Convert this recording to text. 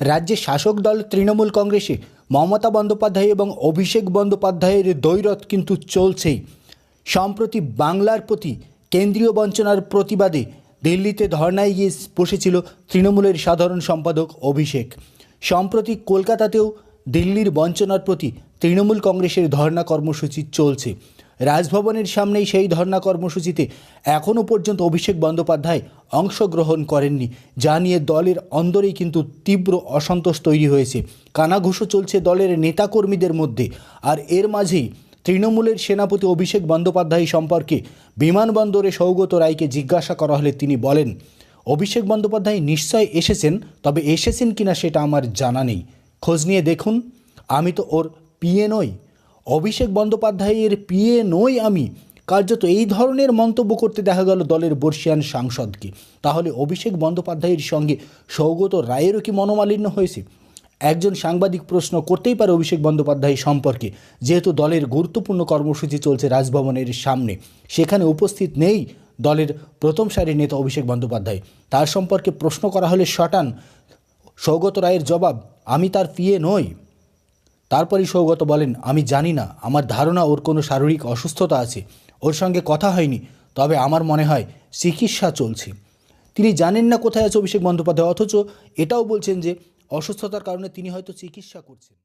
রাজ্যের শাসক দল তৃণমূল কংগ্রেসে মমতা বন্দ্যোপাধ্যায় এবং অভিষেক বন্দ্যোপাধ্যায়ের দৈরথ কিন্তু চলছেই। সম্প্রতি বাংলার প্রতি কেন্দ্রীয় বঞ্চনার প্রতিবাদে দিল্লিতে ধর্নায় গিয়ে বসেছিল তৃণমূলের সাধারণ সম্পাদক অভিষেক। সম্প্রতি কলকাতাতেও দিল্লির বঞ্চনার প্রতি তৃণমূল কংগ্রেসের ধর্না কর্মসূচি চলছে। রাজভবনের সামনেই সেই ধর্না কর্মসূচিতে এখনও পর্যন্ত অভিষেক বন্দ্যোপাধ্যায় অংশগ্রহণ করেননি, যা নিয়ে দলের অন্দরেই কিন্তু তীব্র অসন্তোষ তৈরি হয়েছে। কানাঘুষো চলছে দলের নেতাকর্মীদের মধ্যে, আর এর মাঝেই তৃণমূলের সেনাপতি অভিষেক বন্দ্যোপাধ্যায় সম্পর্কে বিমানবন্দরে সৌগত রায়কে জিজ্ঞাসা করা হলে তিনি বলেন, অভিষেক বন্দ্যোপাধ্যায় নিশ্চয় এসেছেন, তবে এসেছেন কিনা সেটা আমার জানা নেই। খোঁজ নিয়ে দেখুন। আমি তো ওর পিএ নই। অভিষেক বন্দ্যোপাধ্যায়ের পিএ নই আমি। কার্যত এই ধরনের মন্তব্য করতে দেখা গেল দলের বর্ষিয়ান সাংসদকে। তাহলে অভিষেক বন্দ্যোপাধ্যায়ের সঙ্গে সৌগত রায়েরও কি মনোমালিন্য হয়েছে? একজন সাংবাদিক প্রশ্ন করতেই পারে অভিষেক বন্দ্যোপাধ্যায় সম্পর্কে, যেহেতু দলের গুরুত্বপূর্ণ কর্মসূচি চলছে রাজভবনের সামনে। সেখানে উপস্থিত নেই দলের প্রথম সারির নেতা অভিষেক বন্দ্যোপাধ্যায়। তার সম্পর্কে প্রশ্ন করা হলে শটান সৌগত রায়ের জবাব, আমি তার পিএ নই। তারপরই সৌগত বলেন, আমি জানি না, আমার ধারণা ওর কোনো শারীরিক অসুস্থতা আছে, ওর সঙ্গে কথা হয়নি, তবে আমার মনে হয় চিকিৎসা চলছে। তিনি জানেন না কোথায় আছে অভিষেক বন্দ্যোপাধ্যায়, অথচ এটাও বলছেন যে অসুস্থতার কারণে তিনি হয়তো চিকিৎসা করছেন।